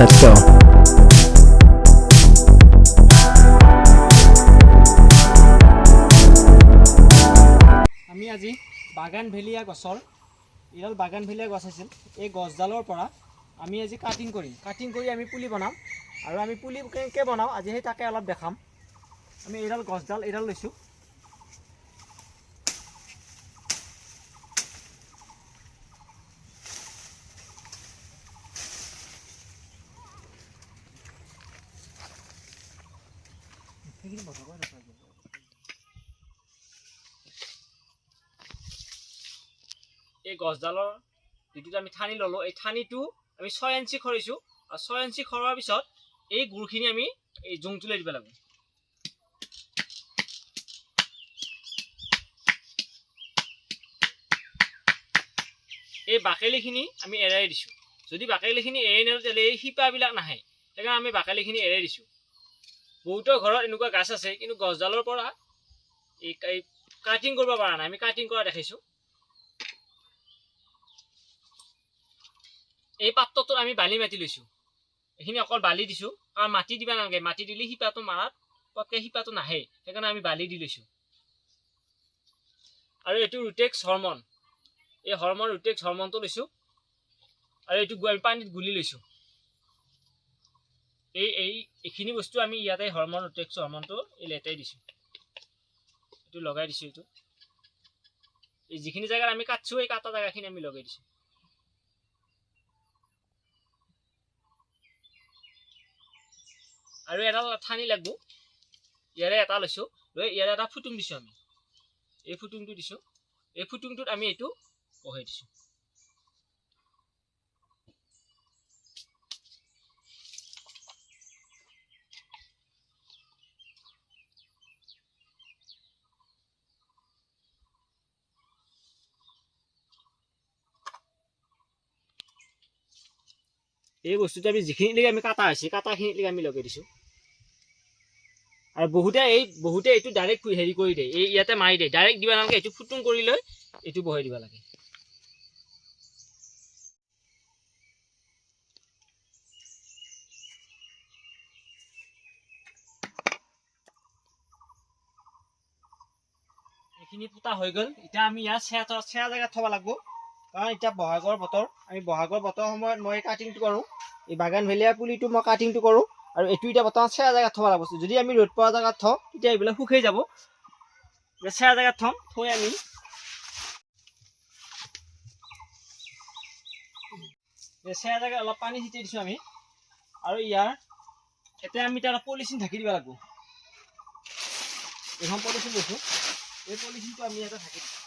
Let's go. আমি আজি বাগান ভেলিয়া গছৰ এইডাল বাগান ভেলিয়া গছ আছিল এই গছডালৰ পৰা আমি আজি কাটিং কৰিম। কাটিং কৰি আমি পুলি বনাম আৰু আমি পুলি কেনেকৈ বনাওঁ আজি সেই তাকে অলপ দেখাম। আমি এইডাল গছডাল এইডাল লৈছোঁ। এই গছডালৰ যিটো আমি ঠানি ল'লোঁ এই ঠানিটো আমি ছয় ইঞ্চি খৰিছোঁ। আৰু ছয় ইঞ্চি খৰোৱাৰ পিছত এই গুৰখিনি আমি এই জোং তুলাই দিব লাগিব। এই বাকলিখিনি আমি এৰাই দিছোঁ। যদি বাকলিখিনি এৰাই নিদিওঁ তেতিয়াহ'লে এই শিপাবিলাক নাহে সেইকাৰণে আমি বাকলিখিনি এৰাই দিছোঁ। বহুতৰ ঘৰত এনেকুৱা গাছ আছে কিন্তু গছডালৰ পৰা এই কাটিং কৰিব পৰা নাই আমি কাটিং কৰা দেখিছোঁ। এই পাত্ৰটোত আমি বালি মাটি লৈছোঁ। এইখিনি অকল বালি দিছোঁ কাৰণ মাটি দিব নালাগে মাটি দিলে শিপাটো মাৰাত পটকৈ শিপাটো নাহে সেইকাৰণে আমি বালি দি লৈছোঁ। আৰু এইটো ৰুটেক্স হৰমন এই হৰমন ৰুটেক্স হৰমনটো লৈছোঁ আৰু এইটো পানীত গুলি লৈছোঁ। এই এই এইখিনি বস্তু আমি ইয়াতে হৰমন ৰুটেক্স হৰমনটো এই লেটাই দিছোঁ। এইটো লগাই দিছোঁ এইটো। এই যিখিনি জেগাত আমি কাটছোঁ এই কাটা জেগাখিনি আমি লগাই দিছোঁ। আৰু এডাল ঠানি লাগব। ইয়াৰে এটা লৈছোঁ। লৈ ইয়াৰে এটা ফুটুং দিছোঁ আমি। এই ফুটুংটো দিছোঁ। এই ফুটুংটোত আমি এইটো বহাই দিছোঁ। এই বস্তুটো আমি যিখিনিলৈকে আমি কাটা হৈছে কাটাখিনিলৈকে আমি লগাই দিছোঁ। আৰু বহুতে এই বহুতে এইটো ডাইৰেক্ট হেৰি কৰি দিয়ে এই ইয়াতে মাৰি দিয়ে। ডাইৰেক্ট দিব নালাগে এইটো ফুটুং কৰি লৈ এইটো বহাই দিব লাগে। এইখিনি পোতা হৈ গ'ল। এতিয়া আমি ইয়াত চেয়া চেয়া জেগাত থ'ব লাগিব। কাৰণ এতিয়া বহাগৰ বতৰ আমি বহাগৰ বতৰ সময়ত মই কাটিংটো কৰোঁ। এই বাগান ভেলিয়া পুলিটো মই কাটিংটো কৰোঁ। আৰু এইটো এতিয়া বৰ্তমান চেয়া জেগাত থ'ব লাগিব। যদি আমি ৰ'দ পোৱা জেগাত থওঁ তেতিয়া এইবিলাক শুকাই যাব। চেয়া জেগাত থ'ম থৈ আমি চেয়া জেগাত অলপ পানী ছিটিয়াই দিছোঁ আমি। আৰু ইয়াৰ এতিয়া আমি এতিয়া অলপ পলিচিন ঢাকি দিব লাগিব। এইখন পলিচিন লৈছোঁ। এই পলিচিনটো আমি ইয়াতে ঢাকি দিছোঁ